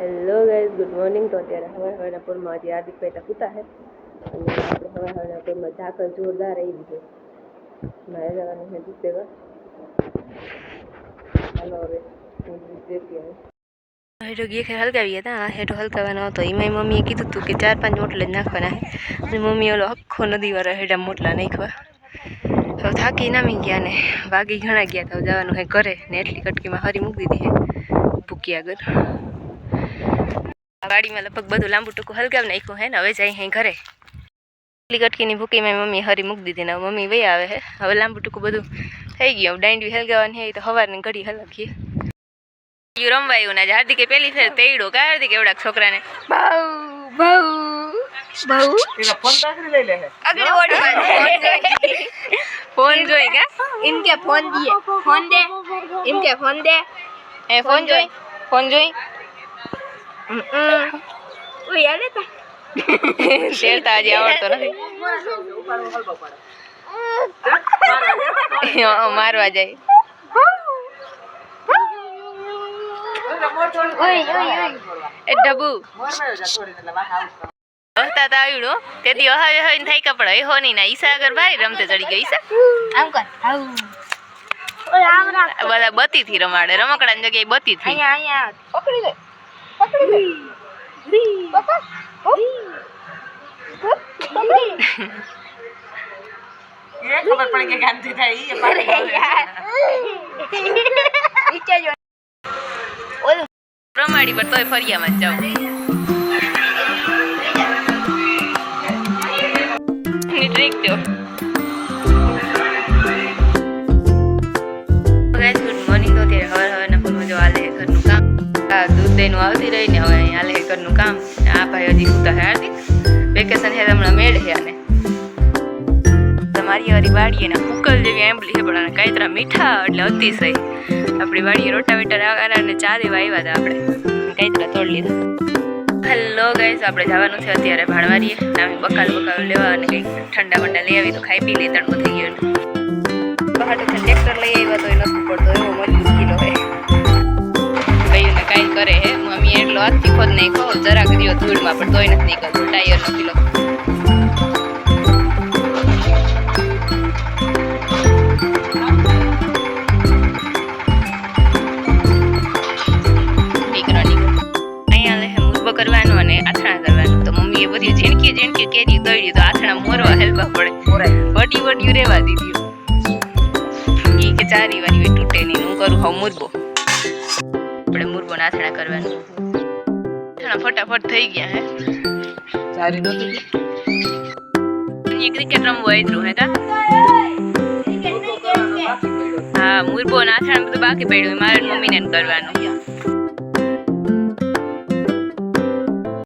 Hello guys good morning તો અત્યારે હવે હવારના પૂરમાં હજી હાર્દિકભાઈ તો સૂતા છે. અને આપણે હવે હવારના પૂરમાં જોરદાર આવી દીધો મારે જવાનું છે દૂધ દેવા હાલો હવે દેતી આવું હેઠો ગીએ ખેર હલકાવી હતા. હેઠો હલકાવાનો હતો. એમાં મમ્મીએ કીધું હતું કે ચાર પાંચ મોટલા જ નાખવાના છે. અને મમ્મી ઓલો આખો નદીવાળા હેઠા મોટલા નાખવા હવે થાકી નામી ગયા ને. વાગી ઘણા ગયા તો જવાનું હે ઘરે. ને એટલી કટકીમાં હરી મૂકી દીધી હે ભૂકી આગળ. વાડીમાં લગભગ બધું લાંબુ ટૂંકું હલગાવ નાખ્યું હે ને હવે જાય અહીં ઘરે. એટલી ભૂકી ભૂકીમાં મમ્મી હરી મૂકી દીધી ને મમ્મી વહી આવે હે. હવે લાંબુ ટૂંકું બધું થઈ ગયું. દાંડી હલગાવવાની હે તો હવારની ઘડી હલગીએ રમવાયું ને હાર્દિકે પેલી ફેર તેડો કા હાર્દિક એવડા છોકરાને ભાવ ભાવ ભાવ ફોન તાસરી લઈ લે હે. ફોન જોઈ. કા? ફોન દિયે ફોન દે ફોન દે. એ ફોન જોઈ. ફોન જોઈ. ઉઈ આલે તા શેર તા આજે આવડતો નથી મારવા જાય એ ડબુ તો આવ્યું તે દી હવે થાય કપડા એ હોની ના ઈસા ભાઈ રમતે ચડી ગઈ ઈસા બધા બતી રમાડે રમકડા ની જગ્યાએ બતી થી અહીંયા पकड़ी ले पापा એ ખબર પડી કે ગાંધી થાય ઈ એ પાડી ગયો. नीचे जो રમાડી પર તોય ફરિયામાં જ જાઉં ની ટ્રીક જો દહીંનું આવતી રહી ને હવે અહીં આલે ઘરનું કામ. આ ભાઈ હજી સુતા છે હાર્દિક. વેકેશન છે હમણાં મેળ હે આને. તમારી વારી વાડીએ ને કુકલ જેવી આંબલી છે પણ આને કાંઈતરા મીઠા એટલે અતિશય. આપણી વાડીએ રોટાવેટર આવ્યા અને ચા દેવા આવ્યા હતા આપણે. કાંઈતરા તોડ લીધા. હેલો ગાઈસ આપણે જવાનું છે અત્યારે ભાણવારીએ. નામે બકાલ બકાલ લેવા અને કંઈક ઠંડા મંડા લઈ આવી તો ખાઈ પી લઈ તડકો થઈ ગયો બહાર ટ્રેક્ટર લઈ આવ્યા તો એ નથી પડતો હાથથી ખોદ નહીં ખો જરાક દિયો ધૂળમાં પણ તોય નથી નીકળતો ટાયરનો કિલો. કરવાનો અને આથણા કરવાનું. તો મમ્મીએ બધી ઝીણકી ઝીણકી કેરી દોડી તો આથણા મોરવા હેલવા પડે. વડી વડી રેવા દીધી. કે ચારી વારી તૂટે નહીં હું કરું હું મુરબો આપણે મુરબો આથણા કરવાનું. આથણા ફટાફટ થઈ ગયા હે. સારી નહોતી. ક્રિકેટ રમવું એટલું હે કા? હા મુરબો ને આથણા બધું બાકી પડ્યું મારે મમ્મીને કરવાનું.